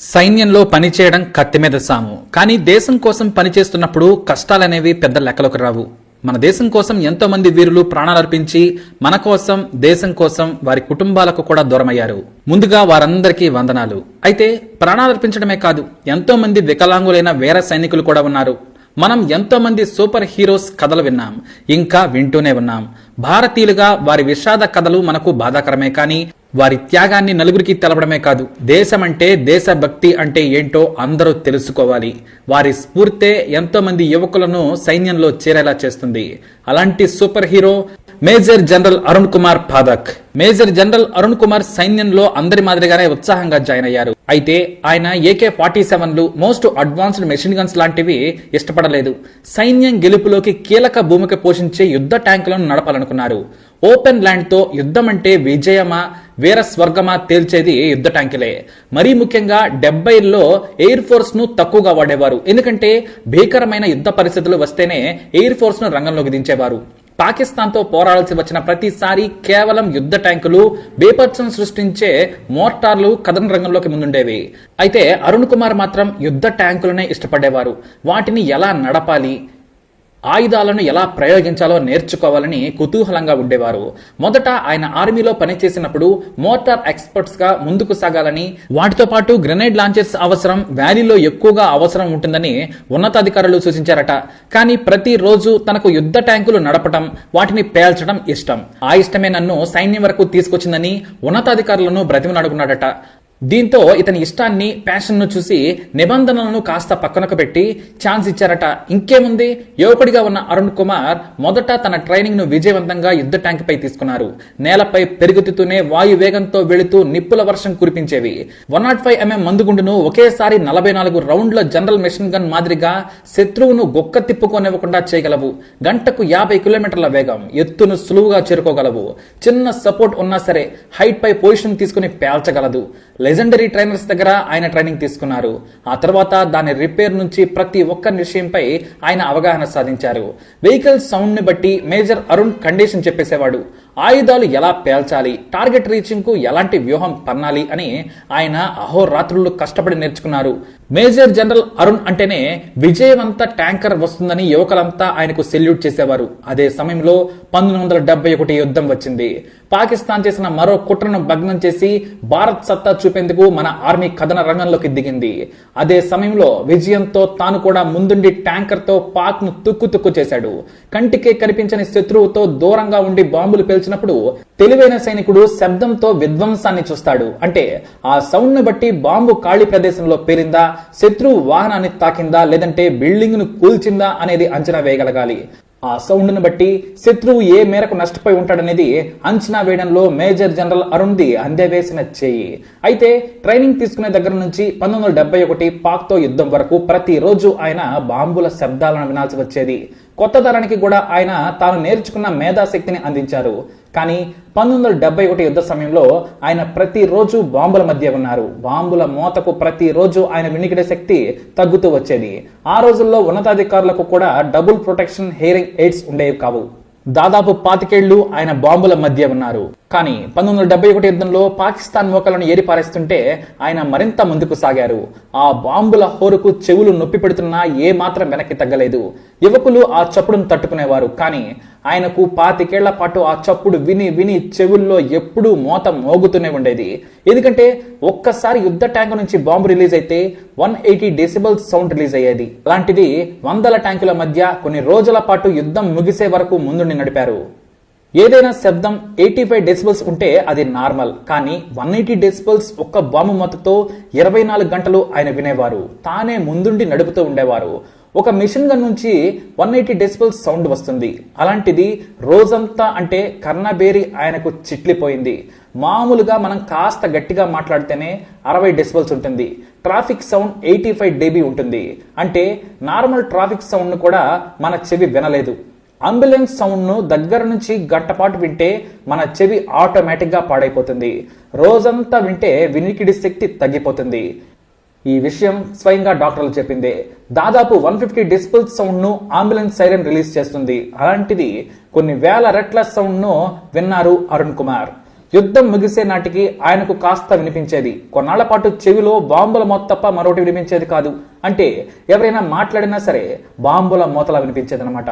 సైన్యంలో పనిచేయడం కత్తి మీద సాము. కానీ దేశం కోసం పనిచేస్తున్నప్పుడు కష్టాలనేవి పెద్ద లెక్కలకు రావు. మన దేశం కోసం ఎంతో మంది వీరులు ప్రాణాలర్పించి మన కోసం దేశం కోసం వారి కుటుంబాలకు కూడా దూరమయ్యారు. ముందుగా వారందరికీ వందనాలు. అయితే ప్రాణాలర్పించడమే కాదు ఎంతో మంది వికలాంగులైన వీర సైనికులు కూడా ఉన్నారు. మనం ఎంతో మంది సూపర్ హీరోస్ కథలు విన్నాం. ఇంకా వింటూనే ఉన్నాం. భారతీయులుగా వారి విషాద కథలు మనకు బాధాకరమే కానీ వారి త్యాగాన్ని నలుగురికి తెలపడమే కాదు దేశం అంటే దేశభక్తి అంటే ఏంటో అందరూ తెలుసుకోవాలి. వారి స్ఫూర్తే ఎంతో మంది యువకులను సైన్యంలో చేరేలా చేస్తుంది. అలాంటి super hero major general Arun Kumar Padak. Major general Arun Kumar సైన్యంలో అందరి మాదిరిగానే ఉత్సాహంగా జాయిన్ అయ్యారు. అయితే ఆయన ఏకే ఫార్టీ సెవెన్లు మోస్ట్ అడ్వాన్స్డ్ మెషిన్ గన్స్ లాంటివి ఇష్టపడలేదు. సైన్యం గెలుపులోకి కీలక భూమిక పోషించే యుద్ధ ట్యాంకులను నడపాలనుకున్నారు. ఓపెన్ ల్యాండ్తో యుద్ధం అంటే విజయమా వీర స్వర్గమా తేల్చేది యుద్ధ ట్యాంకులే. మరీ ముఖ్యంగా డెబ్బైల్లో ఎయిర్ ఫోర్స్ను తక్కువగా వాడేవారు. ఎందుకంటే భీకరమైన యుద్ధ పరిస్థితులు వస్తేనే ఎయిర్ ఫోర్స్ను రంగంలోకి దించేవారు. పాకిస్తాన్తో పోరాడాల్సి వచ్చిన ప్రతిసారి కేవలం యుద్ధ ట్యాంకులు బేపత్సం సృష్టించే మోర్టార్లు కథన రంగంలోకి ముందుండేవి. అయితే అరుణ్ కుమార్ మాత్రం యుద్ధ ట్యాంకులనే ఇష్టపడేవారు. వాటిని ఎలా నడపాలి? ఆయుధాలను ఎలా ప్రయోగించాలో నేర్చుకోవాలని కుతూహలంగా ఉండేవారు. మొదట ఆయన ఆర్మీలో పనిచేసినప్పుడు మోటార్ ఎక్స్పర్ట్స్గా ముందుకు సాగాలని వాటితో పాటు గ్రెనేడ్ లాంచెస్ అవసరం వ్యాలీలో ఎక్కువగా అవసరం ఉంటుందని ఉన్నతాధికారులు సూచించారట. కానీ ప్రతిరోజు తనకు యుద్ధ ట్యాంకులు నడపటం వాటిని పేల్చడం ఇష్టం. ఆ ఇష్టమే నన్ను సైన్యం వరకు తీసుకొచ్చిందని ఉన్నతాధికారులను బ్రతిమలాడుకున్నాడట. దీంతో ఇతని ఇష్టాన్ని ప్యాషన్ను చూసి నిబంధనలను కాస్త పక్కనకు పెట్టి ఛాన్స్ ఇచ్చారట. ఇంకేముంది? యువకుడిగా ఉన్న అరుణ్ కుమార్ మొదట తన ట్రైనింగ్ను విజయవంతంగా యుద్ధ ట్యాంక్పై తీసుకున్నారు. నేలపై పెరుగుతూనే వాయు వేగంతో వెళుతూ నిప్పుల వర్షం కురిపించేవి. వన్ నాట్ ఫైవ్ ఎంఎం మందుగుండును ఒకేసారి నలభై నాలుగు రౌండ్ల జనరల్ మెషిన్ గన్ మాదిరిగా శత్రువును గొక్క తిప్పుకోనివ్వకుండా చేయగలవు. గంటకు యాభై కిలోమీటర్ల వేగం. ఎత్తును సులువుగా చేరుకోగలవు. చిన్న సపోర్ట్ ఉన్నా సరే హైట్ పై పొజిషన్ తీసుకుని పేల్చగలదు. లెజెండరీ ట్రైనర్స్ దగ్గర ఆయన ట్రైనింగ్ తీసుకున్నారు. ఆ తర్వాత దాని రిపేర్ నుంచి ప్రతి ఒక్క విషయంపై ఆయన అవగాహన సాధించారు. వెహికల్ సౌండ్ని బట్టి మేజర్ అరుణ్ కండిషన్ చెప్పేసేవాడు. ఆయుధాలు ఎలా పేల్చాలి? టార్గెట్ రీచింగ్కు ఎలాంటి వ్యూహం పన్నాలి అని ఆయన అహోరాత్రులు కష్టపడి నేర్చుకున్నారు. మేజర్ జనరల్ అరుణ్ అంటేనే విజయవంత ట్యాంకర్ వస్తుందని యువకులంతా ఆయనకు సెల్యూట్ చేసేవారు. అదే సమయంలో పంతొమ్మిది వందల డెబ్బై ఒకటి యుద్ధం వచ్చింది. పాకిస్తాన్ చేసిన మరో కుట్రను భగ్నం చేసి భారత్ సత్తా చూపేందుకు మన ఆర్మీ కథన రంగంలోకి దిగింది. అదే సమయంలో విజయంతో తాను కూడా ముందుండి ట్యాంకర్తో పాక్ను తుక్కు తుక్కు చేశాడు. కంటికే కనిపించని శత్రువుతో దూరంగా ఉండి బాంబులు పేల్చి వచ్చినప్పుడు తెలివైన సైనికుడు శబ్దంతో విధ్వంసాన్ని చూస్తాడు. అంటే ఆ సౌండ్ను బట్టి బాంబు ఖాళీ ప్రదేశంలో పేరిందా శత్రువు వాహనాన్ని తాకిందా లేదంటే బిల్డింగ్ను కూల్చిందా అనేది అంచనా వేయగలగాలి. ఆ సౌండ్ను బట్టి శత్రువు ఏ మేరకు నష్టపోయి ఉంటాడనేది అంచనా వేయడంలో మేజర్ జనరల్ అరుణ్ది అందేవేసిన చేయి. అయితే ట్రైనింగ్ తీసుకునే దగ్గర నుంచి పంతొమ్మిది వందల డెబ్బై ఒకటి పాక్తో యుద్ధం వరకు ప్రతిరోజు ఆయన బాంబుల శబ్దాలను వినాల్సి వచ్చేది. కొత్త తరానికి కూడా ఆయన తాను నేర్చుకున్న మేధాశక్తిని అందించారు. కానీ పంతొమ్మిది వందల డెబ్బై ఒకటి యుద్ధ సమయంలో ఆయన ప్రతిరోజు బాంబుల మధ్య ఉన్నారు. బాంబుల మోతకు ప్రతిరోజు ఆయన వినికిడే శక్తి తగ్గుతూ వచ్చేది. ఆ రోజుల్లో ఉన్నతాధికారులకు కూడా డబుల్ ప్రొటెక్షన్ హెయిరింగ్ ఎయిడ్స్ ఉండేవి కావు. దాదాపు పాతికేళ్ళు ఆయన బాంబుల మధ్య ఉన్నారు. కానీ పంతొమ్మిది వందల డెబ్బై ఒకటి యుద్ధంలో పాకిస్తాన్ మోకలను ఏరిపారేస్తుంటే ఆయన మరింత ముందుకు సాగారు. ఆ బాంబుల హోరుకు చెవులు నొప్పి పెడుతున్నా ఏమాత్రం వెనక్కి తగ్గలేదు. యువకులు ఆ చప్పుడును తట్టుకునేవారు. కానీ ఆయనకు పాతికేళ్ళ పాటు ఆ చప్పుడు విని విని చెవుల్లో ఎప్పుడూ మోత మోగుతూనే ఉండేది. ఎందుకంటే ఒక్కసారి యుద్ధ ట్యాంకు నుంచి బాంబు రిలీజ్ అయితే one eighty decibel sound release అయ్యేది. అలాంటిది వందల ట్యాంకుల మధ్య కొన్ని రోజుల పాటు యుద్ధం ముగిసే వరకు ముందుండి నడిపారు. ఏదైనా శబ్దం ఎయిటీ ఫైవ్ డెసిబల్స్ ఉంటే అది నార్మల్. కానీ వన్ ఎయిటీ డెసిబల్స్ ఒక్క బాంబు మొత్తతో ఇరవై నాలుగు గంటలు ఆయన వినేవారు. తానే ముందుండి నడుపుతూ ఉండేవారు. ఒక మిషన్ గన్ నుంచి వన్ ఎయిటీ డెసిబల్ సౌండ్ వస్తుంది. అలాంటిది రోజంతా అంటే కర్ణబేరి ఆయనకు చిట్లిపోయింది. మామూలుగా మనం కాస్త గట్టిగా మాట్లాడితేనే అరవై డెసిబల్స్ ఉంటుంది. ట్రాఫిక్ సౌండ్ ఎయిటీ ఫైవ్ డేబీ ఉంటుంది. అంటే నార్మల్ ట్రాఫిక్ సౌండ్ను కూడా మన చెవి వినలేదు. అంబులెన్స్ సౌండ్ను దగ్గర నుంచి గంటపాటు వింటే మన చెవి ఆటోమేటిక్గా పాడైపోతుంది. రోజంతా వింటే వినికిడి శక్తి తగ్గిపోతుంది. ఈ విషయం స్వయంగా డాక్టర్లు చెప్పిందే. దాదాపు వన్ ఫిఫ్టీ డిస్పుల్ సౌండ్ను అంబులెన్స్ సైరన్ రిలీజ్ చేస్తుంది. అలాంటిది కొన్ని వేల రెట్ల సౌండ్ను విన్నారు అరుణ్ కుమార్. యుద్ధం ముగిసే నాటికి ఆయనకు కాస్త వినిపించేది. కొన్నాళ్ళ పాటు చెవిలో బాంబుల మోత తప్ప మరొకటి వినిపించేది కాదు. అంటే ఎవరైనా మాట్లాడినా సరే బాంబుల మోతలా వినిపించేది అనమాట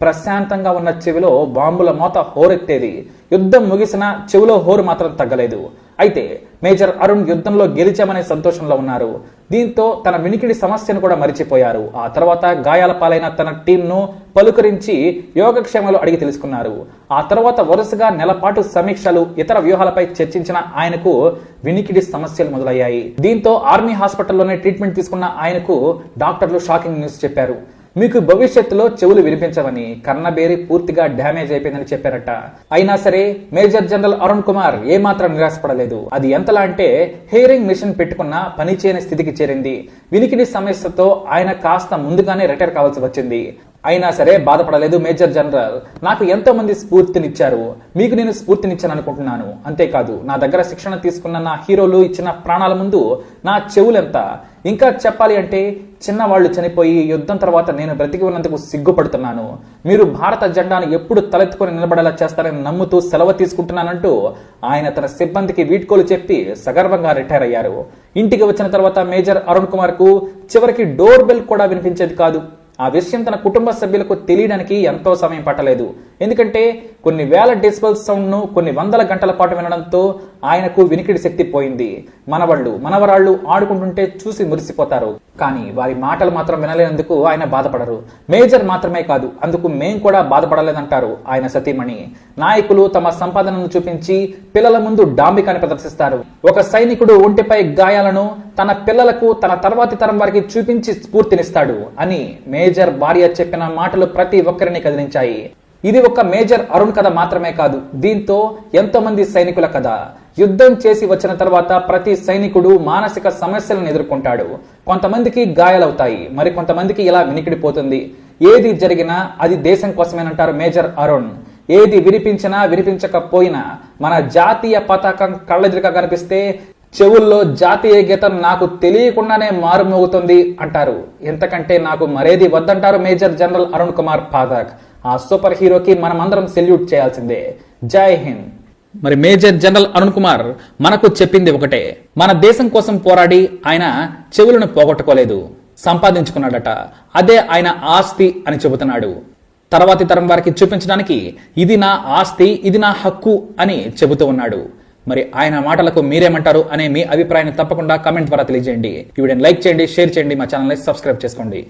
ప్రశాంతంగా ఉన్న చెవిలో బాంబుల మోత హోరెత్తేది. యుద్ధం ముగిసిన చెవిలో హోరు మాత్రం తగ్గలేదు. అయితే మేజర్ అరుణ్ యుద్ధంలో గెలిచామనే సంతోషంలో ఉన్నారు. దీంతో తన వినికిడి సమస్యను కూడా మరిచిపోయారు. ఆ తర్వాత గాయాల పాలైన తన టీంను పలుకరించి యోగక్షేమాలు అడిగి తెలుసుకున్నారు. ఆ తర్వాత వరుసగా నెలపాటు సమీక్షలు ఇతర వ్యూహాలపై చర్చించిన ఆయనకు వినికిడి సమస్యలు మొదలయ్యాయి. దీంతో ఆర్మీ హాస్పిటల్లోనే ట్రీట్మెంట్ తీసుకున్న ఆయనకు డాక్టర్లు షాకింగ్ న్యూస్ చెప్పారు. మీకు భవిష్యత్తులో చెవులు వినిపించవని కన్నబేరి పూర్తిగా డ్యామేజ్ అయిపోయిందని చెప్పారట. అయినా సరే మేజర్ జనరల్ అరుణ్ కుమార్ ఏమాత్రం నిరాశపడలేదు. అది ఎంతలా అంటే హియరింగ్ మిషన్ పెట్టుకున్న పనిచేయని స్థితికి చేరింది. వినికిడి సమస్యతో ఆయన కాస్త ముందుగానే రిటైర్ కావాల్సి వచ్చింది. అయినా సరే బాధపడలేదు మేజర్ జనరల్. నాకు ఎంతో మంది స్ఫూర్తినిచ్చారు. మీకు నేను స్ఫూర్తినిచ్చాను అనుకుంటున్నాను అంతేకాదు నా దగ్గర శిక్షణ తీసుకున్న నా హీరోలు ఇచ్చిన ప్రాణాల ముందు నా చెవులెంత? ఇంకా చెప్పాలి అంటే చిన్నవాళ్ళు చనిపోయి యుద్ధం తర్వాత నేను బ్రతికి ఉన్నందుకు సిగ్గుపడుతున్నాను. మీరు భారత జెండాను ఎప్పుడు తలెత్తుకొని నిలబడేలా చేస్తారని నమ్ముతూ సెలవు తీసుకుంటున్నానంటూ ఆయన తన సిబ్బందికి వీడ్కోలు చెప్పి సగర్వంగా రిటైర్ అయ్యారు. ఇంటికి వచ్చిన తర్వాత మేజర్ అరుణ్ కుమార్కు చివరికి డోర్ బెల్ కూడా వినిపించేది కాదు. ఆ విషయం తన కుటుంబ సభ్యులకు తెలియడానికి ఎంతో సమయం పట్టలేదు. ఎందుకంటే కొన్ని వేల డెసిబల్ సౌండ్ను కొన్ని వందల గంటల పాటు వినడంతో ఆయనకు వినికిడి శక్తి పోయింది. మనవళ్ళు మనవరాళ్ళు ఆడుకుంటుంటే చూసి మురిసిపోతారు. కానీ వారి మాటలు మాత్రం వినలేనందుకు ఆయన బాధపడరు. మేజర్ మాత్రమే కాదు అందుకు మేం కూడా బాధపడలేదంటారు ఆయన సతీమణి. నాయకులు తమ సంపాదనను చూపించి పిల్లల ముందు డాంబికాన్ని ప్రదర్శిస్తారు. ఒక సైనికుడు ఒంటిపై గాయాలను తన పిల్లలకు తన తర్వాతి తరం వారికి చూపించి స్ఫూర్తినిస్తాడు అని మేజర్ భార్య చెప్పిన మాటలు ప్రతి ఒక్కరిని కదిలించాయి. ఇది ఒక మేజర్ అరుణ్ కథ మాత్రమే కాదు దీంతో ఎంతో మంది సైనికుల కథ. యుద్ధం చేసి వచ్చిన తర్వాత ప్రతి సైనికుడు మానసిక సమస్యలను ఎదుర్కొంటాడు. కొంతమందికి గాయాలవుతాయి. మరి కొంతమందికి ఇలా వినికిడిపోతుంది. ఏది జరిగినా అది దేశం కోసమేనంటారు మేజర్ అరుణ్. ఏది వినిపించినా వినిపించకపోయినా మన జాతీయ పతాకం కళ్ళెదురుగా కనిపిస్తే చెవుల్లో జాతీయ గీతం నాకు తెలియకుండానే మారుమోగుతుంది అంటారు. ఎంతకంటే నాకు మరేది వద్దంటారు మేజర్ జనరల్ అరుణ్ కుమార్ పాదక్. ఆ సూపర్ హీరోకి మనమందరం సెల్యూట్ చేయాల్సిందే. జై హింద్. మరి మేజర్ జనరల్ అరుణ్ కుమార్ మనకు చెప్పింది ఒకటే మన దేశం కోసం పోరాడి ఆయన చెవులను పోగొట్టుకోలేదు సంపాదించుకున్నాడట అదే ఆయన ఆస్తి అని చెబుతున్నాడు. తర్వాతి తరం వారికి చూపించడానికి ఇది నా ఆస్తి ఇది నా హక్కు అని చెబుతూ ఉన్నాడు. మరి ఆయన మాటలకు మీరేమంటారు అనే మీ అభిప్రాయాన్ని తప్పకుండా కామెంట్ ద్వారా తెలియజేయండి. ఈ వీడియోని లైక్ చేయండి షేర్ చేయండి మా ఛానల్ని సబ్స్క్రైబ్ చేసుకోండి.